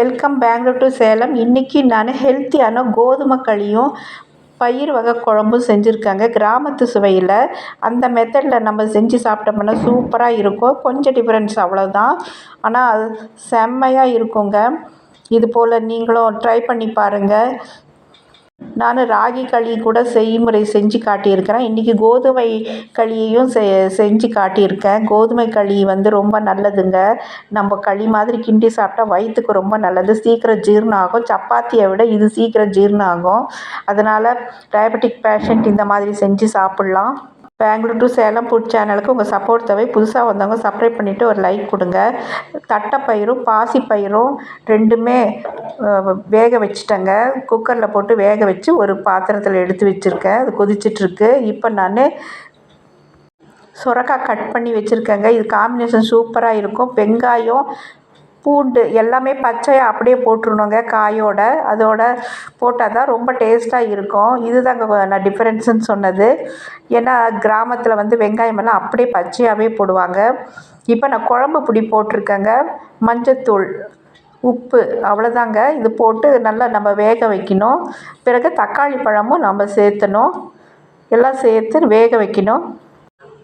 Welcome Bangalore to Salem. இன்றைக்கி நான் ஹெல்த்தியான கோதுமை களியும் பயிர் வகை குழம்பும் செஞ்சுருக்காங்க. கிராமத்து சுவையில் அந்த மெத்தடில் நம்ம செஞ்சு சாப்பிட்டோம்னா சூப்பராக இருக்கும். கொஞ்சம் டிஃப்ரென்ஸ் அவ்வளோதான் ஆனால் அது செம்மையாக இருக்குங்க. இது போல் நீங்களும் ட்ரை பண்ணி பாருங்கள் நான் ராகி களி கூட செய்முறை செஞ்சு காட்டியிருக்கிறேன். இன்றைக்கி கோதுமை களியையும் செ செஞ்சு காட்டியிருக்கேன். கோதுமை களி வந்து ரொம்ப நல்லதுங்க. நம்ம களி மாதிரி கிண்டி சாப்பிட்டா வயிற்றுக்கு ரொம்ப நல்லது. சீக்கிரம் ஜீரணம் ஆகும் சப்பாத்தியை விட இது சீக்கிரம் ஜீரணம் ஆகும் அதனால் டயபெட்டிக் பேஷண்ட் இந்த மாதிரி செஞ்சு சாப்பிட்லாம். பெங்களூர் டு சேலம் ஃபுட் சேனலுக்கு உங்கள் சப்போர்ட் தேவை. புதுசாக வந்தவங்க சப்ஸ்கிரைப் பண்ணிவிட்டு ஒரு லைக் கொடுங்க. தட்டைப்பயிரும் பாசிப்பயிரும் ரெண்டுமே வேக வச்சுட்டேங்க. குக்கரில் போட்டு வேக வச்சு ஒரு பாத்திரத்தில் எடுத்து வச்சுருக்கேன். அது கொதிச்சிட்ருக்கு. இப்போ நான் சுரக்காய் கட் பண்ணி வச்சுருக்கேங்க. இது காம்பினேஷன் சூப்பராக இருக்கும். வெங்காயம் பூண்டு எல்லாமே பச்சையாக அப்படியே போட்டுருணுங்க காயோட. அதோட போட்டால் தான் ரொம்ப டேஸ்ட்டாக இருக்கும். இதுதாங்க நான் டிஃப்ரென்ஸுன்னு சொன்னது. ஏன்னா கிராமத்தில் வந்து வெங்காயம் எல்லாம் அப்படியே பச்சையாகவே போடுவாங்க. இப்போ நான் குழம்பு பொடி போட்டிருக்கேங்க. மஞ்சத்தூள் உப்பு அவ்வளோதாங்க. இது போட்டு நல்லா நம்ம வேக வைக்கணும். பிறகு தக்காளி பழமும் நம்ம சேர்த்தணும். எல்லாம் சேர்த்து வேக வைக்கணும்.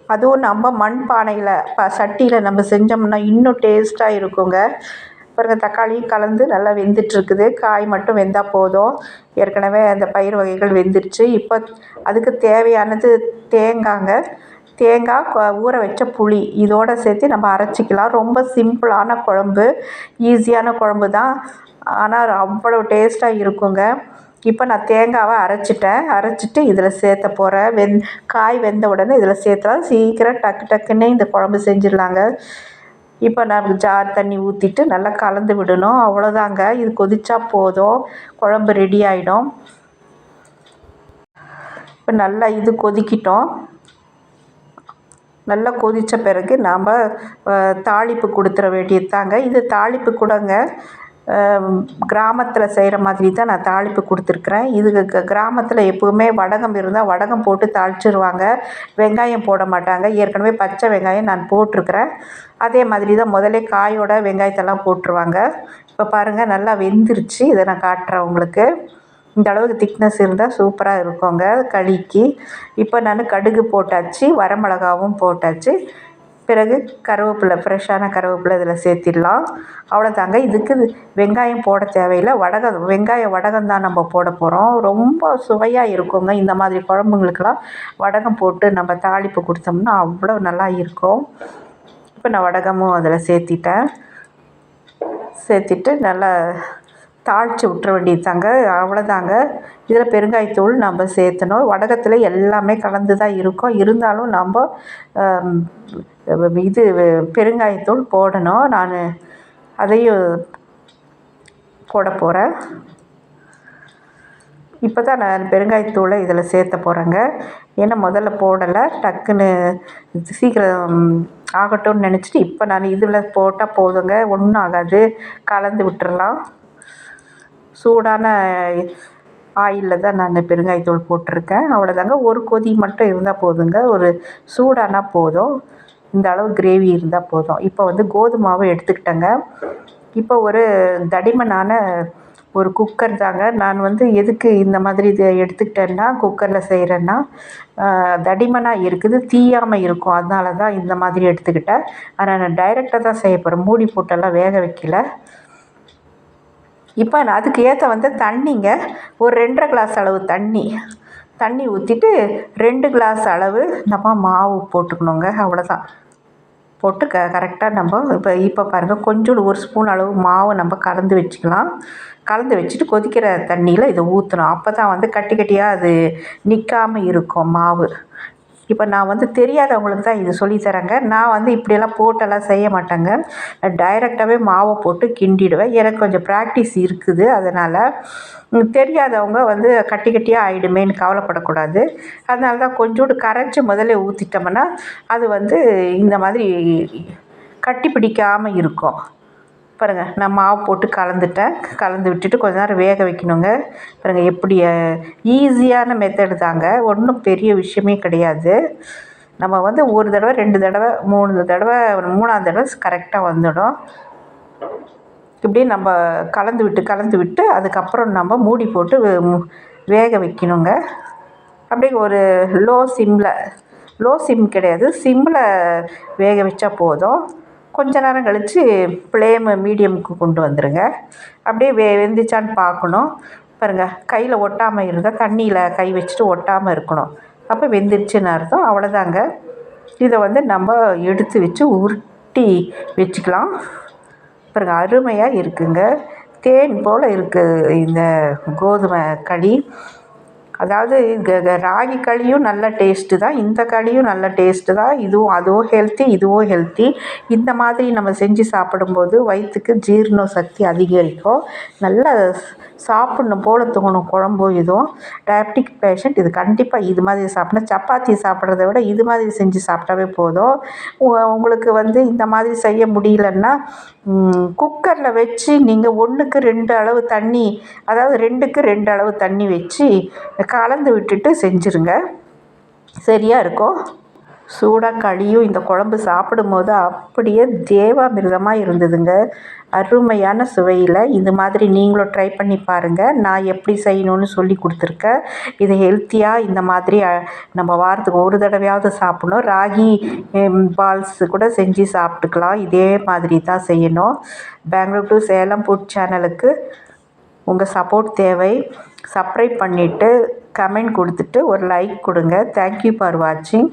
அதுவும் நம்ம மண் பானையில் ப சட்டியில் நம்ம செஞ்சோம்னா இன்னும் டேஸ்ட்டாக இருக்குங்க. பாருங்க தக்காளியும் கலந்து நல்லா வெந்துட்டுருக்குது. காய் மட்டும் வெந்தால் போதும். ஏற்கனவே அந்த பயிர் வகைகள் வெந்துருச்சு. இப்போ அதுக்கு தேவையானது தேங்காங்க. தேங்காய் கொ- ஊற வச்ச புளி. இதோடு சேர்த்து நம்ம அரைச்சிக்கலாம். ரொம்ப சிம்பிளான குழம்பு. ஈஸியான குழம்பு தான் ஆனால் அவ்வளோ டேஸ்ட்டாக இருக்குங்க. இப்போ நான் தேங்காவை அரைச்சிட்டேன். அரைச்சிட்டு இதில் சேர்த்த போகிறேன் வெந் காய் வெந்த உடனே இதில் சேர்த்தா சீக்கிரம் டக்கு டக்குன்னே இந்த குழம்பு செஞ்சிடலாங்க. இப்போ நான் ஜார் தண்ணி ஊற்றிட்டு நல்லா கலந்து விடணும். அவ்வளோதாங்க. இது கொதிச்சா போதும். குழம்பு ரெடி ஆகிடும் இப்போ நல்லா இது கொதிக்கிட்டோம். நல்லா கொதித்த பிறகு நாம் தாளிப்பு கொடுத்துற வேண்டியது தாங்க இது தாளிப்பு கூடங்க. கிராமத்தில் செய்கிற மாதிரி தான் நான் தாளிப்பு கொடுத்துருக்குறேன். இதுக்கு கிராமத்தில் எப்போவுமே வடகம் இருந்தால் வடகம் போட்டு தாளிச்சிருவாங்க. வெங்காயம் போட மாட்டாங்க. ஏற்கனவே பச்சை வெங்காயம் நான் போட்டிருக்கிறேன். அதே மாதிரி தான் முதல்ல காயோட வெங்காயத்தெல்லாம் போட்டுருவாங்க. இப்போ பாருங்கள் நல்லா வெந்துருச்சு. இதை நான் காட்டுறேன் உங்களுக்கு. இந்த அளவுக்கு திக்னஸ் இருந்தால் சூப்பராக இருக்குங்க களிக்கு இப்போ நான் கடுகு போட்டாச்சு வரமிளகாவும் போட்டாச்சு. பிறகு கருவேப்பிலை ஃப்ரெஷ்ஷான கருவேப்பிலை இதில் சேர்த்திடலாம். அவ்வளோதாங்க இதுக்கு வெங்காயம் போட தேவையில்லை. வடகம் வெங்காய வடகம் தான் நம்ம போட போகிறோம் ரொம்ப சுவையாக இருக்குங்க. இந்த மாதிரி குழம்புங்களுக்கெல்லாம் வடகம் போட்டு நம்ம தாளிப்பு கொடுத்தோம்னா அவ்வளோ நல்லா இருக்கும். இப்போ நான் வடகமும் அதில் சேர்த்திட்டேன். சேர்த்திட்டு நல்லா தாளித்து விட்டுற வேண்டியது தாங்க அவ்வளோதாங்க இதில் பெருங்காயத்தூள் நம்ம சேர்த்தணும். வடகத்தில் எல்லாமே கலந்து தான் இருக்கும். இருந்தாலும் நம்ம இது பெருங்காயத்தூள் போடணும். நான் அதையும் போட போகிறேன் இப்போ தான் நான் பெருங்காயத்தூளை இதில் சேர்த்த போகிறேங்க ஏன்னா முதல்ல போடலை. டக்குன்னு சீக்கிரம் ஆகட்டும்னு நினச்சிட்டு இப்போ நான் இதில் போட்டால் போதுங்க. ஒன்றும் ஆகாது. கலந்து விட்டுறலாம். சூடான ஆயிலில் தான் நான் பெருங்காயத்தூள் போட்டிருக்கேன். அவ்வளோதாங்க ஒரு கொதி மட்டும் இருந்தால் போதுங்க. ஒரு சூடானா போதும். இந்த அளவு கிரேவி இருந்தால் போதும். இப்போ வந்து கோதுமாவை எடுத்துக்கிட்டேங்க. இப்போ ஒரு தடிமனான ஒரு குக்கர் தாங்க. நான் வந்து எதுக்கு இந்த மாதிரி இதை எடுத்துக்கிட்டேன்னா குக்கரில் செய்கிறேன்னா தடிமனாக இருக்குது தீயாமல் இருக்கும். அதனால தான் இந்த மாதிரி எடுத்துக்கிட்டேன். ஆனால் நான் டைரெக்டாக தான் செய்ய போகிறேன் மூடி போட்டெல்லாம் வேக வைக்கல. இப்போ நான் அதுக்கு ஏற்ற வந்து தண்ணிங்க ஒரு ரெண்டரை கிளாஸ் அளவு தண்ணி. தண்ணி ஊற்றிட்டு ரெண்டு கிளாஸ் அளவு நம்ம மாவு போட்டுக்கணுங்க அவ்வளோதான் போட்டு க கரெக்டாக நம்ம இப்போ இப்போ பாருங்கள் கொஞ்சோண்டு ஒரு ஸ்பூன் அளவு மாவை நம்ம கலந்து வச்சுக்கலாம். கலந்து வச்சுட்டு கொதிக்கிற தண்ணியில் இதை ஊற்றணும் அப்போ தான் வந்து கட்டி கட்டியாக அது நிற்காம இருக்கும் மாவு. இப்போ நான் வந்து தெரியாதவங்களுக்கு தான் இது சொல்லித் தரேங்க. நான் வந்து இப்படியெல்லாம் போட்டெல்லாம் செய்ய மாட்டேங்க. டைரெக்டாகவே மாவை போட்டு கிண்டிடுவேன். எனக்கு கொஞ்சம் ப்ராக்டிஸ் இருக்குது. அதனால் தெரியாதவங்க வந்து கட்டி கட்டியாக ஆகிடுமேன்னு கவலைப்படக்கூடாது. அதனால தான் கொஞ்சோண்டு கரைச்சி முதல்ல ஊற்றிட்டோம்னா அது வந்து இந்த மாதிரி கட்டி பிடிக்காமல் இருக்கும். பாருங்கள் நான் மாவு போட்டு கலந்துட்டேன். கலந்து விட்டுட்டு கொஞ்ச நேரம் வேக வைக்கணுங்க. பாருங்கள் எப்படி ஈஸியான மெத்தடு தாங்க. ஒன்றும் பெரிய விஷயமே கிடையாது. நம்ம வந்து ஒரு தடவை ரெண்டு தடவை மூணு தடவை மூணாவது தடவை கரெக்டாக வந்துடும். இப்படி நம்ம கலந்து விட்டு கலந்து விட்டு அதுக்கப்புறம் நம்ம மூடி போட்டு வேக வைக்கணுங்க. அப்படியே ஒரு லோ சிம்மில் லோ சிம் கிடையாது. சிம்மில் வேக வச்சா போதும். கொஞ்ச நேரம் கழித்து ஃப்ளேமு மீடியமுக்கு கொண்டு வந்துடுங்க அப்படியே வெ வெந்துச்சான்னு பார்க்கணும். பாருங்கள் கையில் ஒட்டாமல் இருந்தால் தண்ணியில் கை வச்சுட்டு ஒட்டாமல் இருக்கணும். அப்போ வெந்துருச்சுன்னு அர்த்தம். அவ்வளோதாங்க இதை வந்து நம்ம எடுத்து வச்சு உருட்டி வச்சுக்கலாம். பாருங்க அருமையாக இருக்குங்க. தேன் போல் இருக்குது இந்த கோதுமை களி. அதாவது ராகி களியும் நல்ல டேஸ்ட்டு தான் இந்த களியும் நல்ல டேஸ்ட்டு தான் இதுவும் அதுவும் ஹெல்த்தி இதுவும் ஹெல்த்தி இந்த மாதிரி நம்ம செஞ்சு சாப்பிடும்போது வயிற்றுக்கு ஜீரண சக்தி அதிகரிக்கும். நல்ல சாப்பிட்ணும் போல் தோணும் குழம்பு இதுவும் டயபெட்டிக் பேஷண்ட் இது கண்டிப்பாக இது மாதிரி சாப்பிட்ணும். சப்பாத்தி சாப்பிட்றத விட இது மாதிரி செஞ்சு சாப்பிட்டாவே போதும். உங்களுக்கு வந்து இந்த மாதிரி செய்ய முடியலன்னா குக்கரில் வச்சு நீங்கள் ஒன்றுக்கு ரெண்டு அளவு தண்ணி அதாவது ரெண்டுக்கு ரெண்டு அளவு தண்ணி வச்சு கலந்து விட்டுட்டு செஞ்சுருங்க. சரியாக இருக்கும் சூடாக களியும் இந்த குழம்பு சாப்பிடும்போது அப்படியே தேவாமிர்தமாக இருந்ததுங்க. அருமையான சுவையில் இது மாதிரி நீங்களும் ட்ரை பண்ணி பாருங்கள் நான் எப்படி செய்யணும்னு சொல்லி கொடுத்துருக்கேன் இது ஹெல்த்தியாக இந்த மாதிரி நம்ம வாரத்துக்கு ஒரு தடவையாவது சாப்பிட்ணும். ராகி பால்ஸ் கூட செஞ்சு சாப்பிட்டுக்கலாம். இதே மாதிரி தான் செய்யணும். பெங்களூர் டு சேலம் ஃபுட் சேனலுக்கு உங்கள் சப்போர்ட் தேவை. சப்ஸ்கிரைப் பண்ணிவிட்டு கமெண்ட் கொடுத்துட்டு ஒரு லைக் கொடுங்க. தேங்க்யூ ஃபார் வாட்சிங்